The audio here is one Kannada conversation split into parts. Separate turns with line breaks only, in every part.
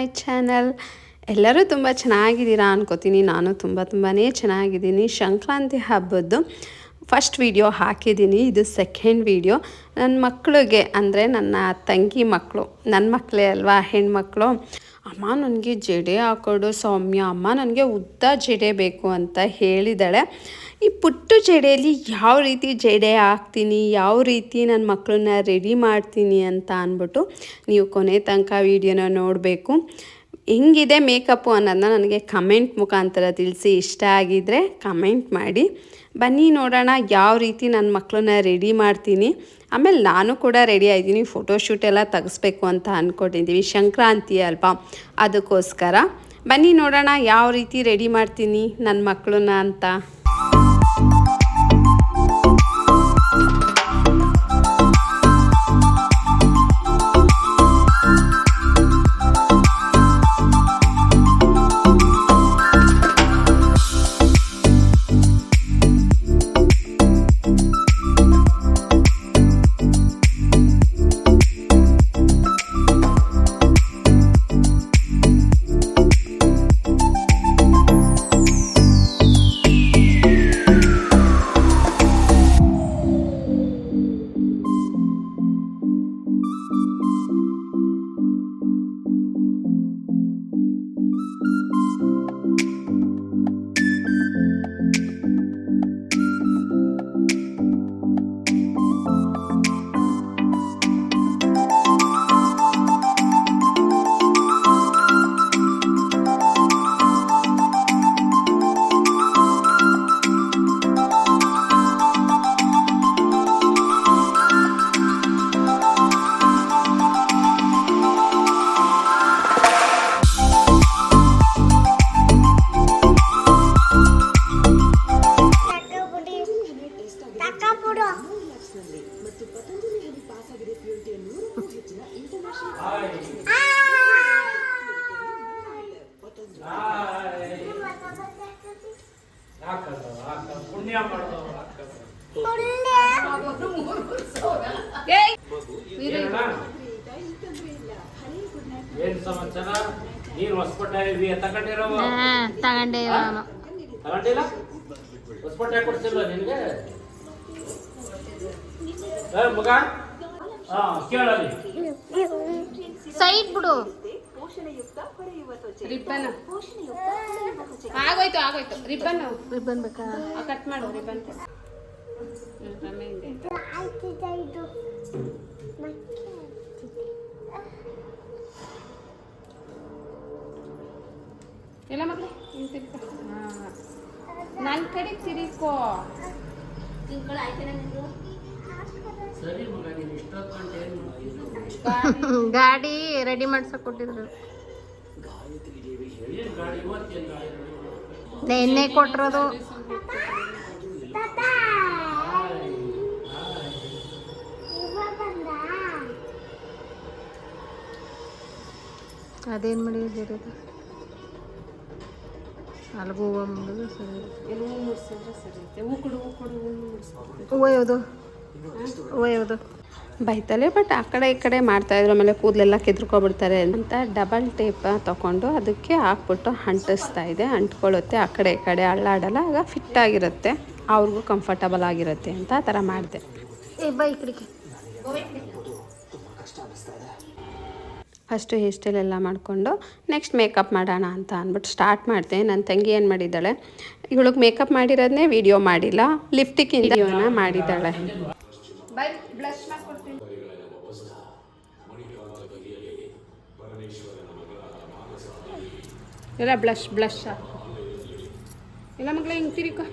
My channel. ಎಲ್ಲರೂ ತುಂಬ ಚೆನ್ನಾಗಿದ್ದೀರಾ ಅನ್ಕೋತೀನಿ. ನಾನು ತುಂಬ ತುಂಬಾ ಚೆನ್ನಾಗಿದ್ದೀನಿ. ಸಂಕ್ರಾಂತಿ ಹಬ್ಬದ್ದು ಫಸ್ಟ್ ವಿಡಿಯೋ ಹಾಕಿದ್ದೀನಿ. ಇದು ಸೆಕೆಂಡ್ ವಿಡಿಯೋ ನನ್ನ ಮಕ್ಕಳಿಗೆ ಅಂದರೆ ನನ್ನ ತಂಗಿ ಮಕ್ಕಳು ನನ್ನ ಮಕ್ಕಳೇ ಅಲ್ವಾ? ಹೆಣ್ಮಕ್ಳು. ಅಮ್ಮ ನನಗೆ ಜಡೆ ಹಾಕೊಡು ಸೌಮ್ಯ. ಅಮ್ಮ ನನಗೆ ಉದ್ದ ಜಡೆ ಬೇಕು ಅಂತ ಹೇಳಿದಾಳೆ ಈ ಪುಟ್ಟು ಜಡೆಯಲ್ಲಿ ಯಾವ ರೀತಿ ಜಡೆ ಹಾಕ್ತೀನಿ, ಯಾವ ರೀತಿ ನನ್ನ ಮಕ್ಕಳನ್ನ ರೆಡಿ ಮಾಡ್ತೀನಿ ಅಂತ ಅಂದ್ಬಿಟ್ಟು ನೀವು ಕೊನೆ ತನಕ ವಿಡಿಯೋನ ನೋಡಬೇಕು. ಹೆಂಗಿದೆ ಮೇಕಪ್ಪು ಅನ್ನೋದನ್ನ ನನಗೆ ಕಮೆಂಟ್ ಮುಖಾಂತರ ತಿಳಿಸಿ. ಇಷ್ಟ ಆಗಿದ್ದರೆ ಕಮೆಂಟ್ ಮಾಡಿ. ಬನ್ನಿ ನೋಡೋಣ ಯಾವ ರೀತಿ ನನ್ನ ಮಕ್ಕಳನ್ನ ರೆಡಿ ಮಾಡ್ತೀನಿ. ಆಮೇಲೆ ನಾನು ಕೂಡ ರೆಡಿ ಆಗಿದ್ದೀನಿ. ಫೋಟೋಶೂಟ್ ಎಲ್ಲ ತೆಗೆಸ್ಬೇಕು ಅಂತ ಅಂದ್ಕೊಂಡಿದ್ದೀವಿ ಸಂಕ್ರಾಂತಿ ಅಲ್ವಾ? ಅದಕ್ಕೋಸ್ಕರ. ಬನ್ನಿ ನೋಡೋಣ ಯಾವ ರೀತಿ ರೆಡಿ ಮಾಡ್ತೀನಿ ನನ್ನ ಮಕ್ಕಳನ್ನ ಅಂತ.
ತಗೊಂಡೆ
ಸೈಟ್ ನಿನ್ಗೆ? ಏ ಮಗ
ಸೈಡ್ ಬಿಡು.
ರಿಬ್ಬನ್. ಆಗೋಯ್ತು ಆಗೋಯ್ತು. ರಿಬ್ಬನ್.
ರಿಬ್ಬನ್ ಬೇಕಾ?
ಕಟ್ ಮಾಡು ರಿಬ್ಬನ್.
ಆಯ್ತಿದೆ
ಎಲ್ಲ ಮಕ್ಕಳು ಕಡೆ ತಿರುಕೋ.
ಏನ್ ಮಾಡಿದ್ರು
ಗಾಡಿ ರೆಡಿ ಮಾಡ್ಸಕ್ ಕೊಟ್ಟಿದ್ರು. ನೆನ್ನೆ ಕೊಟ್ಟಿರೋದು ಮಾಡಿದ್ರು ಜಡೀದು ಅಲ್ಗೂ ಹೂವು ಸರಿ.
ಹೂ ಮುಡ್ಸಿದ್ರೆ ಸರಿ ಇರುತ್ತೆ ಹೂ ಕೊಡು ಹೂ ಕೊಡು ಹೂ ಮುಡ್ಸ್ಬೇಕು
ಹೂವು ಯಾವುದು? ಹೂವು ಯಾವುದು?
ಬೈತಲೆ ಬಟ್ ಆ ಕಡೆ ಈ ಕಡೆ ಮಾಡ್ತಾ ಇದ್ರು ಆಮೇಲೆ ಕೂದಲೆಲ್ಲ ಕೆದ್ರಕೊಬಿಡ್ತಾರೆ ಅಂತ ಡಬಲ್ ಟೇಪ್ ತಗೊಂಡು ಅದಕ್ಕೆ ಹಾಕ್ಬಿಟ್ಟು ಅಂಟಿಸ್ತಾ ಇದೆ. ಅಂಟ್ಕೊಳ್ಳುತ್ತೆ ಆ ಕಡೆ ಈ ಕಡೆ ಅಳ್ಳಾಡಲ್ಲ ಆಗ ಫಿಟ್ ಆಗಿರುತ್ತೆ. ಅವ್ರಿಗೂ ಕಂಫರ್ಟಬಲ್ ಆಗಿರುತ್ತೆ ಅಂತ ಆ ಥರ ಮಾಡಿದೆ.
ಏ ಬೈ ಕಡೆಗೆ.
ಫಸ್ಟು ಹೇರ್ ಸ್ಟೈಲ್ ಎಲ್ಲ ಮಾಡಿಕೊಂಡು ನೆಕ್ಸ್ಟ್ ಮೇಕಪ್ ಮಾಡೋಣ ಅಂತ ಅಂದ್ಬಿಟ್ಟು ಸ್ಟಾರ್ಟ್ ಮಾಡಿದೆ. ನನ್ನ ತಂಗಿ ಏನು ಮಾಡಿದ್ದಾಳೆ ಇವಳಿಗೆ ಮೇಕಪ್ ಮಾಡಿರೋದನ್ನೇ ವಿಡಿಯೋ ಮಾಡಿಲ್ಲ ಲಿಫ್ಟಿಕ್ ವಿಡಿಯೋನ ಮಾಡಿದ್ದಾಳೆ. ಎಲ್ಲ ಬ್ಲಷ್ ಬ್ಲಷ್ ಇಲ್ಲ ಮಗಳ ಹಿಂಗೆ ತಿರುಕೋ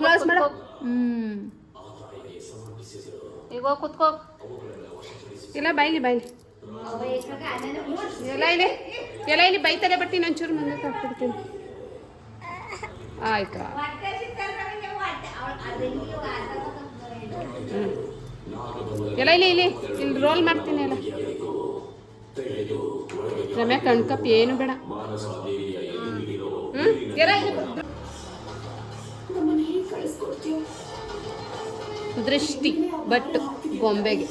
ಕ್ಲೋಸ್ ಮಾಡು.
ಹ್ಮ್. ಈಗ ಹೋಗ್ ಕುತ್ಕೋ.
ಇಲ್ಲ ಬೈಲಿ ಬೈಲಿ ಎಲ್ಲ ಇಲ್ಲಿ ಎಲ್ಲ ಇಲ್ಲಿ ಬೈತಾರೆ ಬರ್ತೀನಿ ಒಂಚೂರು ಮುಂದೆ ಹಾಕ್ಬಿಡ್ತೀನಿ ಆಯ್ತು. ಎಲ್ಲ ಇಲ್ಲಿ ಇಲ್ಲಿ ಇಲ್ಲಿ ರೋಲ್ ಮಾಡ್ತೀನಿ, ಎಲ್ಲ. ರಮ್ಯಾ, ಕಣ್ಕಪ್ ಏನು ಬೇಡ. ಹ್ಞೂ ಎಲ್ಲ ಇಲ್ಲಿ ದೃಷ್ಟಿ ಬಟ್ ಗೊಂಬೆಗೆ.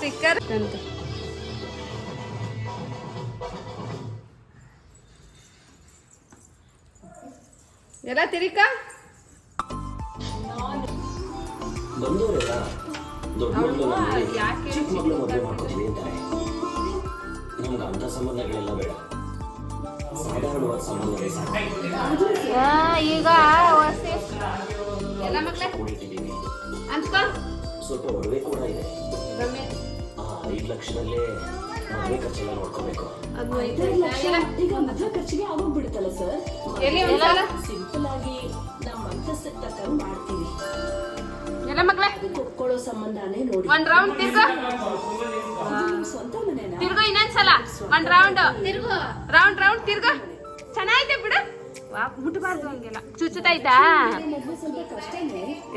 ಸಿಕ್ಕರ್ ಅಂತ. ಎಲ್ಲ ತಿರಿಕ? ಯಾಕೆ
ನಮ್ಗೆ ಸಂಬಂಧಗಳೆಲ್ಲ ಬೇಡ.
ಈಗ ಹೊಸಿ
ಎಲ್ಲ ಮಕ್ಕಳೇ
ಕೂಡಿಟ್ಟಿದ್ದೀನಿ ಸ್ವಲ್ಪ ಒಡವೆ ಕೂಡ ಇದೆ. ಐದು ಲಕ್ಷದಲ್ಲೇ ಮದುವೆ ಖರ್ಚೆಲ್ಲ ನೋಡ್ಕೋಬೇಕು.
ಅದು
ಈಗ ಮದುವೆ ಖರ್ಚಿಗೆ ಆಗೋಗ್ಬಿಡುತ್ತಲ್ಲ ಸರ್?
ಎಲ್ಲಿ
ಸಿಂಪಲ್ ಆಗಿ ನಮ್ಮ ಅಂತಸ್ತಕ್ಕೆ ತಕ್ಕಂಗ್ ಮಾಡ್ತೀವಿ.
ಮಕ್ಕಳೇ
ಅದಕ್ಕೆ ಒಪ್ಕೊಳ್ಳೋ ಸಂಬಂಧನೇ ನೋಡಿ.
ಒಂದ್ ರೌಂಡ್ ತಿರ್ಗೋ.
ಸ್ವಂತ ಮನೆನಾ
ತಿರ್ಗೋ ಇನ್ನೊಂದ್ಸಲ ಒಂದ್ ರೌಂಡ್ ತಿರ್ಗೋ. ರೌಂಡ್ ರೌಂಡ್ ತಿರ್ಗೋ. ಚೆನ್ನಾಗಿದೆ ಬಿಡು. ವಾ ಮುಟ್ಬಾರ್ದು ಹಂಗೆಲ್ಲ. ಚುಚ್ಚುತ್ತೈತಾ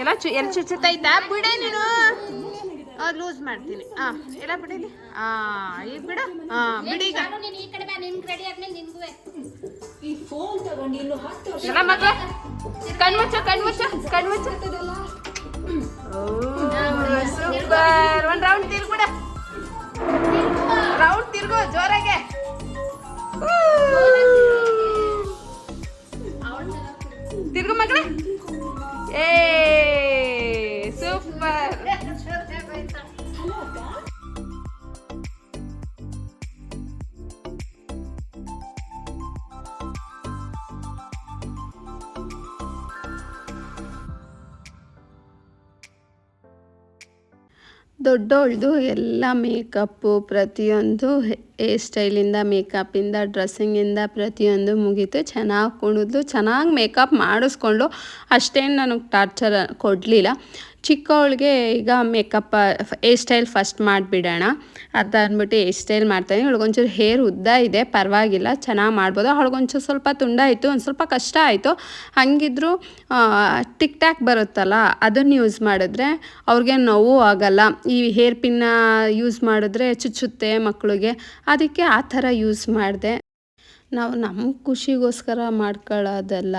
ಎಲ್ಲ ಚು ಎಲ್ಲ ಚುಚ್ಚುತ್ತೈತಾ ಬಿಡೆ ನೀನು. ಲೂಸ್ ಮಾಡ್ತೀನಿ. ಹಾ ಎಲ್ಲ ಬಿಡಿಲಿ ಹಾ ಈಗ ಬಿಡು. ಹಾ ಬಿಡಿ ಈಗ.
ಈ ಫೋನ್ ತಗೊಂಡು ಇನ್ನು ಹತ್ತು ವರ್ಷ
ಎಲ್ಲ ಮಕ್ಳ ಕಣ್ಮುಚ್ಚ ಕಣ್ಮುಚ್ಚ ಕಣ್ಮುಚ್ಚ. ಸೂಪರ್. ಒಂದ್ ರೌಂಡ್ ತಿರ್ಗುಡ ರೌಂಡ್ ತಿರ್ಗು ಜೋರಾಗೆ. ತಿರ್ಗು ಮಗಳೇ ಏ ದೊಡ್ಡವಳ್ದು ಎಲ್ಲ ಮೇಕಪ್ಪು ಪ್ರತಿಯೊಂದು ಹೇರ್ ಸ್ಟೈಲಿಂದ, ಮೇಕಪ್ಪಿಂದ, ಡ್ರೆಸ್ಸಿಂಗಿಂದ ಪ್ರತಿಯೊಂದು ಮುಗೀತು. ಚೆನ್ನಾಗಿ ಕುಣಿದ್ಲು ಚೆನ್ನಾಗಿ ಮೇಕಪ್ ಮಾಡಿಸ್ಕೊಂಡು ಅಷ್ಟೇನು ನನಗೆ ಟಾರ್ಚರ್ ಕೊಡಲಿಲ್ಲ. ಚಿಕ್ಕವಳಿಗೆ ಈಗ ಮೇಕಪ್ ಹೇರ್ ಸ್ಟೈಲ್ ಫಸ್ಟ್ ಮಾಡಿಬಿಡೋಣ. ಅಂತ ಅಂದ್ಬಿಟ್ಟು ಹೇರ್ ಸ್ಟೈಲ್ ಮಾಡ್ತಾನೆ ಅವಳಿಗೊಂಚೂರು ಹೇರ್ ಉದ್ದ ಇದೆ, ಪರವಾಗಿಲ್ಲ, ಚೆನ್ನಾಗಿ ಮಾಡ್ಬೋದು. ಅವಳಿಗೊಂಚೂರು ಸ್ವಲ್ಪ ತುಂಡ ಆಯಿತು, ಒಂದು ಸ್ವಲ್ಪ ಕಷ್ಟ ಆಯಿತು. ಹಾಗಿದ್ರು ಟಿಕ್ ಟ್ಯಾಕ್ ಬರುತ್ತಲ್ಲ, ಅದನ್ನು ಯೂಸ್ ಮಾಡಿದ್ರೆ ಅವ್ರಿಗೆ ನೋವು ಆಗಲ್ಲ. ಈ ಹೇರ್ ಪಿನ್ನ ಯೂಸ್ ಮಾಡಿದ್ರೆ ಚುಚ್ಚುತ್ತೆ ಮಕ್ಕಳಿಗೆ. ಅದಕ್ಕೆ ಆ ಥರ ಯೂಸ್ ಮಾಡಿದೆ. ನಾವು ನಮ್ಮ ಖುಷಿಗೋಸ್ಕರ ಮಾಡ್ಕೊಳ್ಳೋದಲ್ಲ,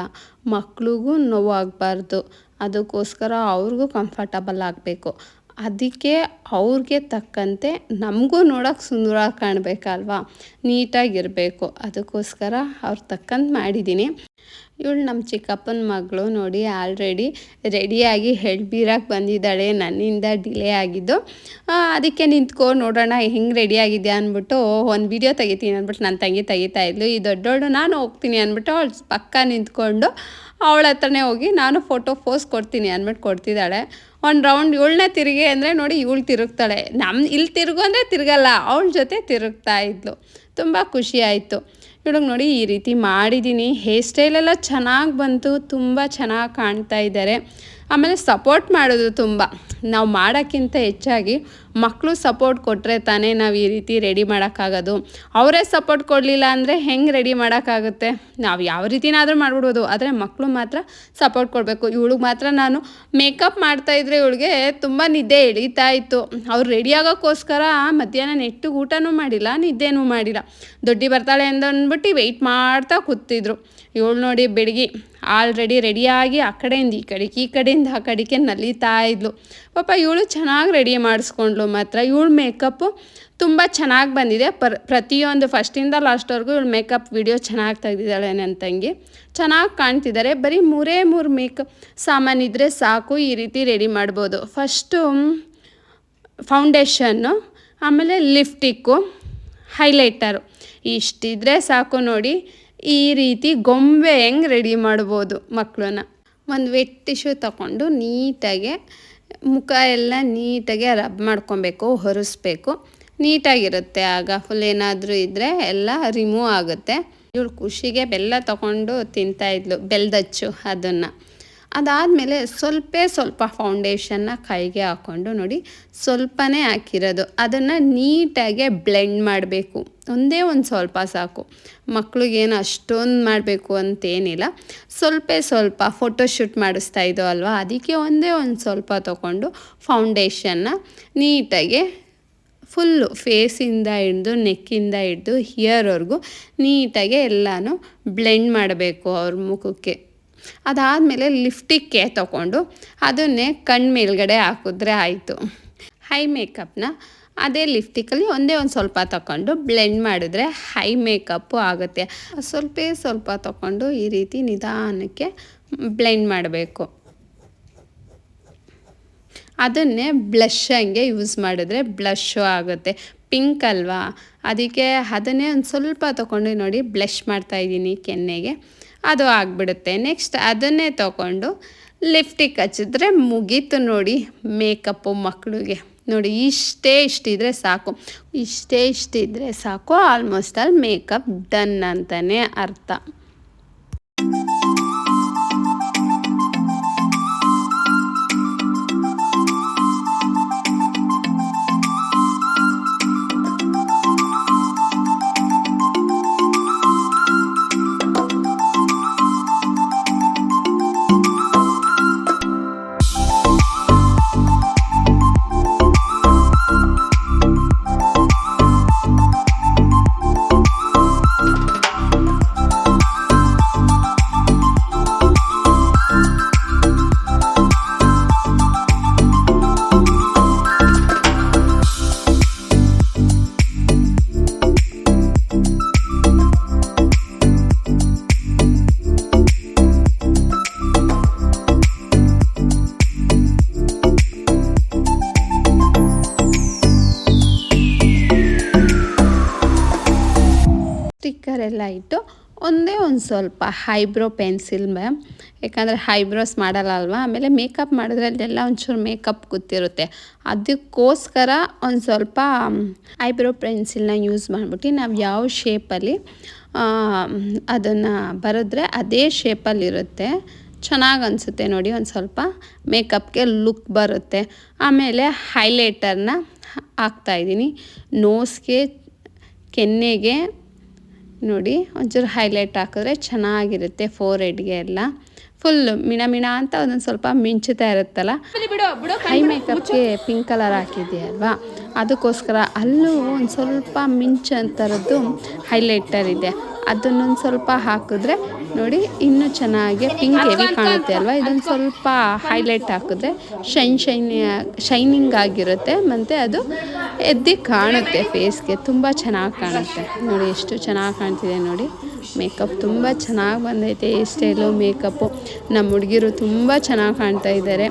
ಮಕ್ಳಿಗೂ ನೋವಾಗಬಾರ್ದು. ಅದಕ್ಕೋಸ್ಕರ ಅವ್ರಿಗೂ ಕಂಫರ್ಟಬಲ್ ಆಗಬೇಕು. ಅದಕ್ಕೆ ಅವ್ರಿಗೆ ತಕ್ಕಂತೆ ನಮಗೂ ನೋಡೋಕೆ ಸುಂದರ ಕಾಣಬೇಕಲ್ವಾ? ನೀಟಾಗಿರಬೇಕು. ಅದಕ್ಕೋಸ್ಕರ ಅವ್ರ ತಕ್ಕಂತೆ ಮಾಡಿದ್ದೀನಿ ಇವಳು ನಮ್ಮ ಚಿಕ್ಕಪ್ಪನ ಮಗಳು ನೋಡಿ ಆಲ್ರೆಡಿ ರೆಡಿಯಾಗಿ ಹೆಳ್ಬೀರಕ್ಕೆ ಬಂದಿದ್ದಾಳೆ, ನನ್ನಿಂದ ಡಿಲೇ ಆಗಿದ್ದು. ಅದಕ್ಕೆ ನಿಂತ್ಕೊ, ನೋಡೋಣ, ಹೆಂಗೆ ರೆಡಿ ಆಗಿದ್ಯಾ ಅಂದ್ಬಿಟ್ಟು ಒಂದು ವಿಡಿಯೋ ತೆಗಿತೀನಿ ಅಂದ್ಬಿಟ್ಟು ನನ್ನ ತಂಗಿ ತೆಗಿತಾ ಇದ್ಲು. ಈ ದೊಡ್ಡೋಳು, ನಾನು ಹೋಗ್ತೀನಿ ಅಂದ್ಬಿಟ್ಟು ಅವಳು ಪಕ್ಕ ನಿಂತ್ಕೊಂಡು ಅವಳ ಹತ್ರನೇ ಹೋಗಿ, ನಾನು ಫೋಟೋ ಫೋಸ್ ಕೊಡ್ತೀನಿ ಅಂದ್ಬಿಟ್ಟು ಕೊಡ್ತಿದ್ದಾಳೆ. ಒಂದು ರೌಂಡ್ ಇವಳನ್ನ ತಿರುಗಿ ಅಂದರೆ ನೋಡಿ ಇವಳು ತಿರುಗ್ತಾಳೆ. ನಮ್ಮ ಇಲ್ಲಿ ತಿರುಗು ಅಂದರೆ ತಿರುಗಲ್ಲ, ಅವಳ ಜೊತೆ ತಿರುಗ್ತಾ ಇದ್ಲು. ತುಂಬ ಖುಷಿ ಆಯಿತು. ಇವಳಿಗೆ ನೋಡಿ ಈ ರೀತಿ ಮಾಡಿದ್ದೀನಿ. ಹೇರ್ ಸ್ಟೈಲೆಲ್ಲ ಚೆನ್ನಾಗಿ ಬಂತು, ತುಂಬ ಚೆನ್ನಾಗಿ ಕಾಣ್ತಾ ಇದ್ದಾರೆ. ಆಮೇಲೆ ಸಪೋರ್ಟ್ ಮಾಡೋದು ತುಂಬ. ನಾವು ಮಾಡೋಕ್ಕಿಂತ ಹೆಚ್ಚಾಗಿ ಮಕ್ಕಳು ಸಪೋರ್ಟ್ ಕೊಟ್ಟರೆ ತಾನೇ ನಾವು ಈ ರೀತಿ ರೆಡಿ ಮಾಡೋಕ್ಕಾಗೋದು. ಅವರೇ ಸಪೋರ್ಟ್ ಕೊಡಲಿಲ್ಲ ಅಂದರೆ ಹೆಂಗೆ ರೆಡಿ ಮಾಡೋಕ್ಕಾಗುತ್ತೆ? ನಾವು ಯಾವ ರೀತಿನಾದರೂ ಮಾಡ್ಬಿಡ್ಬೋದು. ಆದರೆ ಮಕ್ಕಳು ಮಾತ್ರ ಸಪೋರ್ಟ್ ಕೊಡಬೇಕು. ಇವಳಿಗೆ ಮಾತ್ರ ನಾನು ಮೇಕಪ್ ಮಾಡ್ತಾಯಿದ್ರೆ ಇವಳಿಗೆ ತುಂಬ ನಿದ್ದೆ ಎಳೀತಾ ಇತ್ತು. ಅವ್ರು ರೆಡಿ ಆಗೋಕ್ಕೋಸ್ಕರ ಮಧ್ಯಾಹ್ನ ನೆಟ್ಟಿಗೆ ಊಟನೂ ಮಾಡಿಲ್ಲ, ನಿದ್ದೆನೂ ಮಾಡಿಲ್ಲ. ದೊಡ್ಡಿ ಬರ್ತಾಳೆ ಅಂತ ಅಂದ್ಬಿಟ್ಟು ವೆಯ್ಟ್ ಮಾಡ್ತಾ ಕೂತಿದ್ರು. ಇವಳು ನೋಡಿ ಬೆಳಗ್ಗೆ ಆಲ್ರೆಡಿ ರೆಡಿಯಾಗಿ ಆ ಕಡೆಯಿಂದ ಈ ಕಡೆಗೆ, ಈ ಕಡೆಯಿಂದ ಆ ಕಡೆಗೆ ನಲಿತಾ ಇದ್ಲು. ಪಾಪ ಇವಳು ಚೆನ್ನಾಗಿ ರೆಡಿ ಮಾಡಿಸ್ಕೊಂಡ್ಲು ಮಾತ್ರ, ಇವಳು ಮೇಕಪ್ಪು ತುಂಬ ಚೆನ್ನಾಗಿ ಬಂದಿದೆ. ಪರ್, ಪ್ರತಿಯೊಂದು ಫಸ್ಟಿಂದ ಲಾಸ್ಟ್ವರೆಗೂ ಇವಳು ಮೇಕಪ್ ವಿಡಿಯೋ ಚೆನ್ನಾಗಿ ತೆಗ್ದಿದ್ದಾಳೆ ನನ್ನ ತಂಗಿ. ಚೆನ್ನಾಗಿ ಕಾಣ್ತಿದ್ದಾರೆ. ಬರೀ ಮೂರೇ ಮೂರು ಮೇಕಪ್ ಸಾಮಾನು ಇದ್ದರೆ ಸಾಕು, ಈ ರೀತಿ ರೆಡಿ ಮಾಡ್ಬೋದು. ಫಸ್ಟು ಫೌಂಡೇಶನ್ನು ಆಮೇಲೆ ಲಿಫ್ಟಿಕ್ಕು ಹೈಲೈಟರು ಇಷ್ಟಿದ್ರೆ ಸಾಕು ನೋಡಿ. ಈ ರೀತಿ ಗೊಂಬೆ ಹೆಂಗೆ ರೆಡಿ ಮಾಡ್ಬೋದು ಮಕ್ಕಳನ್ನ ಒಂದು ವೆಟ್ ಟಿಶ್ಯೂ ತಗೊಂಡು ನೀಟಾಗೆ ಮುಖ ಎಲ್ಲ ನೀಟಾಗಿ ರಬ್ ಮಾಡ್ಕೊಬೇಕು, ಹೊರಿಸ್ಬೇಕು. ನೀಟಾಗಿರುತ್ತೆ ಆಗ ಫುಲ್ ಏನಾದರೂ ಇದ್ದರೆ ಎಲ್ಲ ರಿಮೂವ್ ಆಗುತ್ತೆ. ಇವಳು ಖುಷಿಗೆ ಬೆಲ್ಲ ತಗೊಂಡು ತಿಂತಾಯಿದ್ಲು ಬೆಲ್ದಚ್ಚು ಅದನ್ನು. ಅದಾದಮೇಲೆ ಸ್ವಲ್ಪ ಸ್ವಲ್ಪ ಫೌಂಡೇಶನ್ನ ಕೈಗೆ ಹಾಕ್ಕೊಂಡು ನೋಡಿ ಸ್ವಲ್ಪನೇ ಹಾಕಿರೋದು. ಅದನ್ನು ನೀಟಾಗೆ ಬ್ಲೆಂಡ್ ಮಾಡಬೇಕು. ಒಂದೇ ಒಂದು ಸ್ವಲ್ಪ ಸಾಕು. ಮಕ್ಳಿಗೇನು ಅಷ್ಟೊಂದು ಮಾಡಬೇಕು ಅಂತೇನಿಲ್ಲ. ಸ್ವಲ್ಪ ಸ್ವಲ್ಪ ಫೋಟೋಶೂಟ್ ಮಾಡಿಸ್ತಾ ಇದ್ದೋ ಅಲ್ವಾ? ಅದಕ್ಕೆ ಒಂದೇ ಒಂದು ಸ್ವಲ್ಪ ತೊಗೊಂಡು ಫೌಂಡೇಶನ್ನ ನೀಟಾಗೆ ಫುಲ್ಲು ಫೇಸಿಂದ ಹಿಡ್ದು ನೆಕ್ಕಿಂದ ಹಿಡ್ದು ಹಿಯರ್ವರೆಗೂ ನೀಟಾಗಿ ಎಲ್ಲನೂ ಬ್ಲೆಂಡ್ ಮಾಡಬೇಕು ಅವ್ರ ಮುಖಕ್ಕೆ. ಅದಾದಮೇಲೆ ಲಿಫ್ಟಿಕ್ಕೆ ತಗೊಂಡು ಅದನ್ನೇ ಕಣ್ಣು ಮೇಲ್ಗಡೆ ಹಾಕಿದ್ರೆ ಆಯಿತು. ಹೈ ಮೇಕಪ್ನ ಅದೇ ಲಿಫ್ಟಿಕ್ಕಲ್ಲಿ ಒಂದೇ ಒಂದು ಸ್ವಲ್ಪ ತಗೊಂಡು ಬ್ಲೆಂಡ್ ಮಾಡಿದ್ರೆ ಹೈ ಮೇಕಪ್ಪು ಆಗುತ್ತೆ. ಸ್ವಲ್ಪ ಸ್ವಲ್ಪ ತಗೊಂಡು ಈ ರೀತಿ ನಿಧಾನಕ್ಕೆ ಬ್ಲೆಂಡ್ ಮಾಡಬೇಕು. ಅದನ್ನೇ ಬ್ಲಷ್ ಹಂಗೆ ಯೂಸ್ ಮಾಡಿದ್ರೆ ಬ್ಲಶ್ಶು ಆಗುತ್ತೆ. ಪಿಂಕ್ ಅಲ್ವಾ? ಅದಕ್ಕೆ ಅದನ್ನೇ ಒಂದು ಸ್ವಲ್ಪ ತೊಗೊಂಡು ನೋಡಿ ಬ್ಲಷ್ ಮಾಡ್ತಾಯಿದ್ದೀನಿ ಕೆನ್ನೆಗೆ. ಅದು ಆಗಿಬಿಡುತ್ತೆ. ನೆಕ್ಸ್ಟ್ ಅದನ್ನೇ ತಗೊಂಡು ಲಿಫ್ಟಿಗೆ ಹಚ್ಚಿದ್ರೆ ಮುಗೀತು ನೋಡಿ ಮೇಕಪ್ಪು ಮಕ್ಕಳಿಗೆ ನೋಡಿ ಇಷ್ಟೇ ಇಷ್ಟಿದ್ರೆ ಸಾಕು. ಇಷ್ಟೇ ಇಷ್ಟಿದ್ರೆ ಸಾಕು. ಆಲ್ಮೋಸ್ಟ್ ಆಲ್ ಮೇಕಪ್ ಡನ್ ಅಂತಲೇ ಅರ್ಥ. ಎಲ್ಲ ಇಟ್ಟು ಒಂದೇ ಒಂದು ಸ್ವಲ್ಪ ಹೈಬ್ರೋ ಪೆನ್ಸಿಲ್ ಮ್ಯಾಮ್. ಯಾಕಂದರೆ ಹೈಬ್ರೋಸ್ ಮಾಡಲ್ಲ ಅಲ್ವಾ ಆಮೇಲೆ ಮೇಕಪ್ ಮಾಡಿದ್ರೆ ಅಲ್ಲೆಲ್ಲ ಒಂಚೂರು ಮೇಕಪ್ ಗೊತ್ತಿರುತ್ತೆ. ಅದಕ್ಕೋಸ್ಕರ ಒಂದು ಸ್ವಲ್ಪ ಐಬ್ರೋ ಪೆನ್ಸಿಲ್ನ ಯೂಸ್ ಮಾಡಿಬಿಟ್ಟು ನಾವು ಯಾವ ಶೇಪಲ್ಲಿ ಅದನ್ನು ಬರೆದ್ರೆ ಅದೇ ಶೇಪಲ್ಲಿರುತ್ತೆ ಚೆನ್ನಾಗಿ ಅನಿಸುತ್ತೆ ನೋಡಿ ಒಂದು ಸ್ವಲ್ಪ. ಮೇಕಪ್ಗೆ ಲುಕ್ ಬರುತ್ತೆ. ಆಮೇಲೆ ಹೈಲೈಟರ್ನ ಹಾಕ್ತಾಯಿದ್ದೀನಿ ನೋಸ್ಗೆ ಕೆನ್ನೆಗೆ ನೋಡಿ ಒಂಚೂರು ಹೈಲೈಟ್ ಹಾಕಿದ್ರೆ ಚೆನ್ನಾಗಿರುತ್ತೆ ಫೋರ್ ಹೆಡ್ಗೆ ಎಲ್ಲ. ಫುಲ್ ಮಿಣ ಮಿಣ ಅಂತ ಒಂದೊಂದು ಸ್ವಲ್ಪ ಮಿಂಚುತ್ತಾ ಇರುತ್ತಲ್ಲ? ಹೈ ಮೇಕಪ್ಗೆ ಪಿಂಕ್ ಕಲರ್ ಹಾಕಿದೆಯಲ್ವಾ ಅದಕ್ಕೋಸ್ಕರ ಅಲ್ಲೂ ಒಂದು ಸ್ವಲ್ಪ ಮಿಂಚು ಥರದ್ದು ಹೈಲೈಟರ್ ಇದೆ. ಅದನ್ನೊಂದು ಸ್ವಲ್ಪ ಹಾಕಿದ್ರೆ ನೋಡಿ ಇನ್ನೂ ಚೆನ್ನಾಗಿ ಪಿಂಕ್ ಹೆವಿ ಕಾಣುತ್ತೆ ಅಲ್ವಾ? ಇದೊಂದು ಸ್ವಲ್ಪ ಹೈಲೈಟ್ ಹಾಕಿದ್ರೆ ಶೈನ್ ಶೈನಿ ಶೈನಿಂಗ್ ಆಗಿರುತ್ತೆ. ಮತ್ತು ಅದು ಎದ್ದು ಕಾಣುತ್ತೆ ಫೇಸ್ಗೆ ತುಂಬ ಚೆನ್ನಾಗಿ ಕಾಣುತ್ತೆ. ನೋಡಿ ಎಷ್ಟು ಚೆನ್ನಾಗಿ ಕಾಣ್ತಿದೆ ನೋಡಿ. ಮೇಕಪ್ ತುಂಬ ಚೆನ್ನಾಗಿ ಬಂದೈತೆ ಹೇರ್ ಸ್ಟೈಲು ಮೇಕಪ್ಪು ನಮ್ಮ ಹುಡುಗಿರು ತುಂಬ ಚೆನ್ನಾಗಿ ಕಾಣ್ತಾ ಇದ್ದಾರೆ.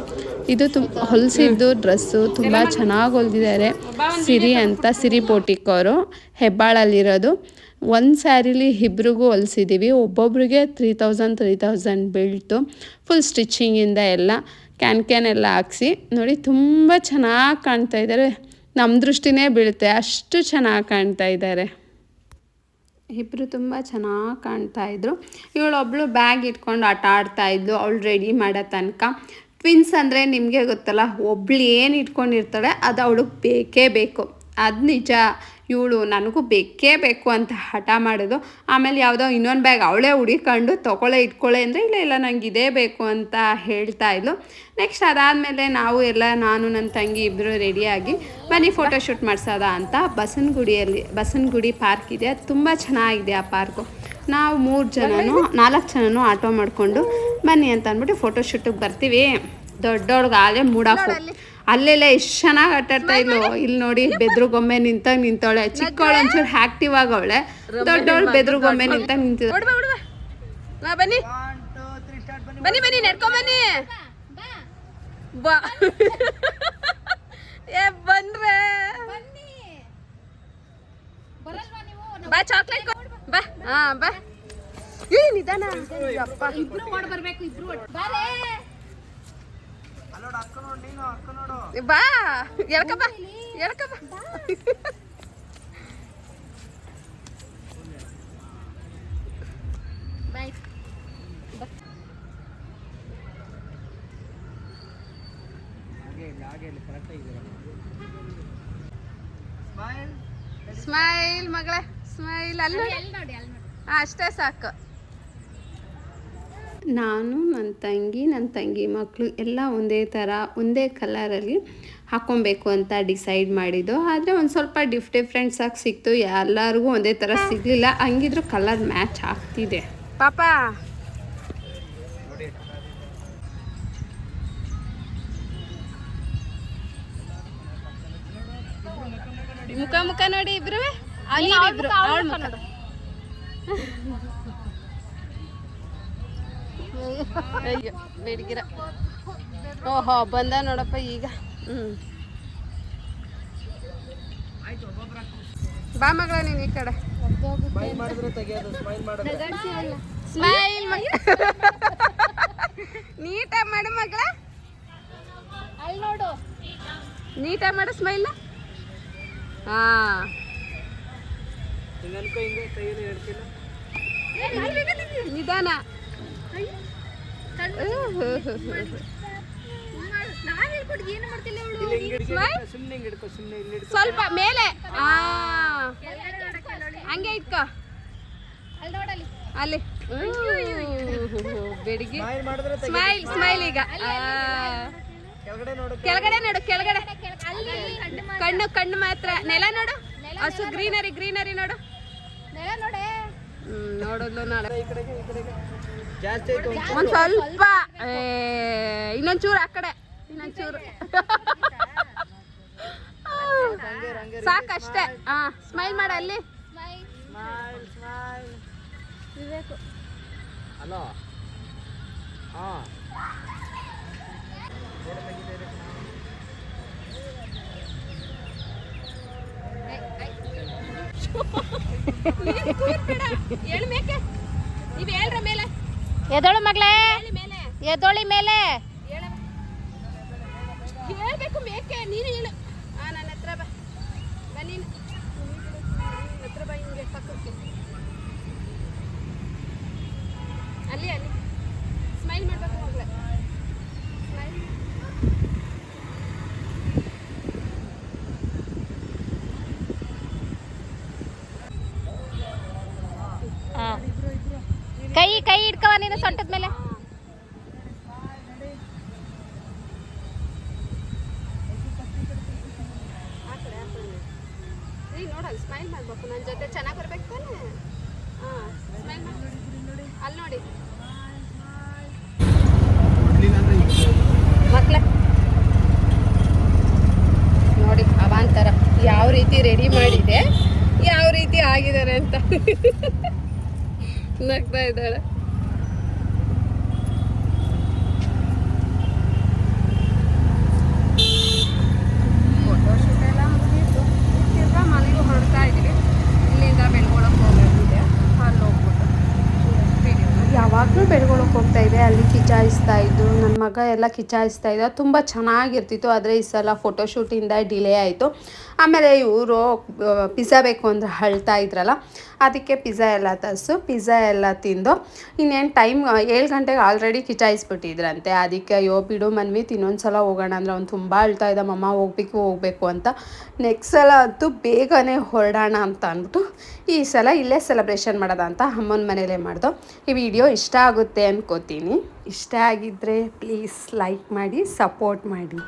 ಇದು ತುಂಬ ಹೊಲಿಸಿದ್ದು ಡ್ರೆಸ್ಸು ತುಂಬ ಚೆನ್ನಾಗಿ ಹೊಲ್ದಿದ್ದಾರೆ. ಸಿರಿ ಅಂತ ಸಿರಿ ಪೋಟಿಕ್ ಅವರು ಹೆಬ್ಬಾಳಲ್ಲಿರೋದು. ಒಂದು ಸ್ಯಾರಿಲಿ ಇಬ್ರಿಗೂ ಹೊಲಿಸಿದ್ದೀವಿ ಒಬ್ಬೊಬ್ರಿಗೆ ತ್ರೀ ತೌಸಂಡ್ ತ್ರೀ ತೌಸಂಡ್ ಬೀಳ್ತು ಫುಲ್ ಸ್ಟಿಚ್ಚಿಂಗಿಂದ ಎಲ್ಲ ಕ್ಯಾನ್ ಕ್ಯಾನ್ ಎಲ್ಲ ಹಾಕ್ಸಿ. ನೋಡಿ ತುಂಬ ಚೆನ್ನಾಗಿ ಕಾಣ್ತಾ ಇದ್ದಾರೆ ನಮ್ಮ ದೃಷ್ಟಿನೇ ಬೀಳುತ್ತೆ. ಅಷ್ಟು ಚೆನ್ನಾಗಿ ಕಾಣ್ತಾ ಇದ್ದಾರೆ ಇಬ್ಬರು ತುಂಬ ಚೆನ್ನಾಗಿ ಕಾಣ್ತಾ ಇದ್ರು. ಇವಳೊಬ್ಳು ಬ್ಯಾಗ್ ಇಟ್ಕೊಂಡು ಆಟ ಆಡ್ತಾ ಇದ್ಲು. ಅವಳು ರೆಡಿ ಮಾಡೋ ತನಕ. ಟ್ವಿನ್ಸ್ ಅಂದರೆ ನಿಮಗೆ ಗೊತ್ತಲ್ಲ, ಒಬ್ಳು ಏನು ಇಟ್ಕೊಂಡಿರ್ತಾಳೆ, ಅದು ಅವಳಿಗೆ ಬೇಕೇ ಬೇಕು. ಅದು ನಿಜ. ಇವಳು ನನಗೂ ಬೇಕೇ ಬೇಕು ಅಂತ ಹಠ ಮಾಡೋದು ಆಮೇಲೆ ಯಾವುದೋ ಇನ್ನೊಂದು ಬ್ಯಾಗ್ ಅವಳೇ ಹುಡಿಕೊಂಡು ತೊಗೊಳ್ಳೆ, ಇಟ್ಕೊಳ್ಳೆ ಅಂದರೆ ಇಲ್ಲ ಇಲ್ಲ, ನಂಗೆ ಇದೇ ಬೇಕು ಅಂತ ಹೇಳ್ತಾ ಇದ್ಲು. ನೆಕ್ಸ್ಟ್ ಅದಾದಮೇಲೆ ನಾವು ಎಲ್ಲ, ನಾನು ನನ್ನ ತಂಗಿ ಇಬ್ಬರು ರೆಡಿಯಾಗಿ ಬನ್ನಿ ಫೋಟೋಶೂಟ್ ಮಾಡಿಸೋದ ಅಂತ ಬಸನಗುಡಿಯಲ್ಲಿ, ಬಸನಗುಡಿ ಪಾರ್ಕ್ ಇದೆ. ಅದು ತುಂಬ ಚೆನ್ನಾಗಿದೆ ಆ ಪಾರ್ಕು ನಾವು ಮೂರು ಜನನು, ನಾಲ್ಕು ಜನನು ಆಟೋ ಮಾಡಿಕೊಂಡು ಬನ್ನಿ ಅಂತ ಅಂದ್ಬಿಟ್ಟು ಫೋಟೋಶೂಟಿಗೆ ಬರ್ತೀವಿ. ದೊಡ್ಡವ್ರಿಗೆ ಆಲೇ ಮೂಡಾಫು ಅಲ್ಲೆಲ್ಲ ಎಷ್ಟು ಚೆನ್ನಾಗಿ ಆಟಾಡ್ತಾ ಇದ್ಲು. ಇಲ್ಲಿ ನೋಡಿ ಬೆದ್ರುಗೊಮ್ಮೆ ನಿಂತ ನಿಂತವಳೆ. ಚಿಕ್ಕವಳು ಒಂಚೂರು ಆಕ್ಟಿವ್ ಆಗವಳೆ. ದೊಡ್ಡವಳು ಬೆದ್ರುಗೊಮ್ಮೆ ನಿಂತ ನಿಂತ
ಬಿಡುವ ಬಿಡುವ ಬಾ ಬನ್ನಿ. ಬನ್ನಿ ಬನ್ನಿ ನಡ್ಕೊಂಡ್ ಬನ್ನಿ. ಬಾ. ಏ ಬಂದ್ರೆ. ಬಾ ಚಾಕ್ಲೇಟ್ ಬಾ. ಹಾ ಬಾ. ಏ ನಿಧಾನ. ಅಪ್ಪ ಇಬ್ರು ಓಡ್ ಬರ್ಬೇಕು ಇಬ್ರು ಬಾ ಎಳ್ಕ ಬಾ ಎಳ್ಕ ಬಾ ಸ್ಮೈಲ್ ಮಗಳೇ ಸ್ಮೈಲ್ ಅಲ್ಲಿ ಅಷ್ಟೇ ಸಾಕು.
ನಾನು ನನ್ನ ತಂಗಿ ನನ್ನ ತಂಗಿ ಮಕ್ಕಳು ಎಲ್ಲ ಒಂದೇ ಥರ ಒಂದೇ ಕಲರಲ್ಲಿ ಹಾಕ್ಕೊಬೇಕು ಅಂತ ಡಿಸೈಡ್ ಮಾಡಿದ್ದು. ಆದರೆ ಒಂದು ಸ್ವಲ್ಪ ಡಿಫ್ ಡಿಫ್ರೆಂಟ್ಸಾಗಿ ಸಿಕ್ತು. ಎಲ್ಲರಿಗೂ ಒಂದೇ ಥರ ಸಿಗಲಿಲ್ಲ. ಹಂಗಿದ್ರು ಕಲರ್ ಮ್ಯಾಚ್ ಆಗ್ತಿದೆ.
ಪಾಪ! ಮುಖ ಮುಖ ನೋಡಿ ಇಬ್ರು. ನೀವಿಬ್ರು ಅವಳ ಮುಖ ಅಯ್ಯೋ ಬೆಡಗಿರ. ಓಹೋ ಬಂದ ನೋಡಪ್ಪ ಈಗ. ಹ್ಮ್. ಬಾ ಮಗಳ ನೀನು ಈ ಕಡೆ. ಸ್ಮೈಲ್ ನೀಟಾಗಿ ಮಾಡು ಮಗಳ.
ಅಲ್ಲಿ ನೋಡು.
ನೀಟಾಗಿ ಮಾಡು ಸ್ಮೈಲ್ ಹಾ. ನಿಧಾನ. ಸ್ವಲ್ಪ ಮೇಲೆ. ಹಂಗೆ ಇಟ್ಕೋ.
ಅಲ್ಲಿ.
ಬೆಡಿಗೆ. ಸ್ಮೈಲ್ ಸ್ಮೈಲ್ ಈಗ. ಕೆಳಗಡೆ ನೋಡು, ಕೆಳಗಡೆ. ಕಣ್ಣು ಕಣ್ಣು ಮಾತ್ರ. ನೆಲ ನೋಡು. ಹಸು, ಗ್ರೀನರಿ ಗ್ರೀನರಿ ನೋಡು. ನೋಡೋದು ನಾಳೆ. ಒಂದ್ ಸ್ವಲ್ಪ ಇನ್ನೊಂಚೂರು ಆ ಕಡೆ ಇನ್ನೊಂಚೂರು. ಸಾಕಷ್ಟೇ. ಹಾ ಸ್ಮೈಲ್ ಮಾಡ ಅಲ್ಲಿ. ನೀವ್ ಹೇಳ್ರ ಮೇಲೆ.
ಎದೋಳು ಮಗಳೇ. ಎದೋಳಿ ಮೇಲೆ.
ಹೇಳ್ಬೇಕು ಮೇಕೆ ನೀನು ಹೇಳು. ಹಾ ನನ್ನ ಹತ್ರ ಬಾ ನೀನು ನಿನ್ನ ಹತ್ರ ಬಾ ಹಿಂಗೆ ಪಕ್ಕಕ್ಕೆ ಅಲ್ಲಿ ಅಲ್ಲಿ ಸ್ಮೈಲ್ ಮಾಡ್ಬೇಕು ಮಗಳ ಸ್ಮೈಲ್
ಕೈ ಕೈ ಇಟ್ಕವ ನೀನು ಸೊಂಟದ ಮೇಲೆ.
ನೋಡಲ್ಲ ಸ್ಮೈಲ್ ಮಾಡ್ಬೇಕು. ನನ್ನ ಜೊತೆ ಚೆನ್ನಾಗಿ ಬರ್ಬೇಕು ತಾನೆ? ಹಾಂ ಸ್ಮೈಲ್ ಮಾಡಿ. ಅಲ್ಲಿ ನೋಡಿ. ಮಕ್ಳ. ನೋಡಿ, ಅವಾಂತರ. ಯಾವ ರೀತಿ ರೆಡಿ ಮಾಡಿದೆ, ಯಾವ ರೀತಿ ಆಗಿದ್ದಾರೆ ಅಂತ. ನಗ್ತಾ ಇದ್ದಾಳೆ. ಹೋಗ್ತಾ ಇದೆ ಅಲ್ಲಿ ಕಿಚಾಯಿಸ್ತಾ ಇದ್ದು ನನ್ನ ಮಗ ಎಲ್ಲ ಕಿಚಾಯಿಸ್ತಾ ಇದ್ದ. ತುಂಬ ಚೆನ್ನಾಗಿರ್ತಿತ್ತು, ಆದರೆ ಈ ಸಲ ಫೋಟೋಶೂಟಿಂದ ಡಿಲೇ ಆಯಿತು. ಆಮೇಲೆ ಇವರು ಪಿಜ್ಜಾ ಬೇಕು ಅಂದರೆ ಅಳ್ತಾ ಇದ್ರಲ್ಲ, ಅದಕ್ಕೆ ಪಿಜ್ಜಾ ಎಲ್ಲ ತರಿಸು. ಪಿಜ್ಜಾ ಎಲ್ಲ ತಿಂದು, ಇನ್ನೇನು ಟೈಮ್ ಏಳು ಗಂಟೆಗೆ ಆಲ್ರೆಡಿ ಕಿಚಾಯಿಸ್ಬಿಟ್ಟಿದ್ರಂತೆ ಅದಕ್ಕೆ, ಅಯ್ಯೋ, ಬಿಡು ಮನ್ವಿತ್ ಇನ್ನೊಂದು ಸಲ ಹೋಗೋಣ ಅಂದರೆ ಅವ್ನು ತುಂಬ ಅಳ್ತಾ ಇದ್ದ. ಮಮ್ಮ, ಹೋಗ್ಬೇಕು, ಹೋಗಬೇಕು ಅಂತ. ನೆಕ್ಸ್ಟ್ ಸಲ ಅಂತೂ ಬೇಗನೆ ಹೊರಡೋಣ ಅಂತ ಅಂದ್ಬಿಟ್ಟು, ಈ ಸಲ ಇಲ್ಲೇ ಸೆಲೆಬ್ರೇಷನ್ ಮಾಡೋದ ಅಂತ ಅಮ್ಮನ ಮನೇಲೇ ಮಾಡ್ದು. ಈ ವಿಡಿಯೋ ಇಷ್ಟ ಆಗುತ್ತೆ ಅನ್ಕೋತೀನಿ. ಇಷ್ಟ ಆಗಿದ್ದರೆ ಪ್ಲೀಸ್ ಲೈಕ್ ಮಾಡಿ ಸಪೋರ್ಟ್ ಮಾಡಿ.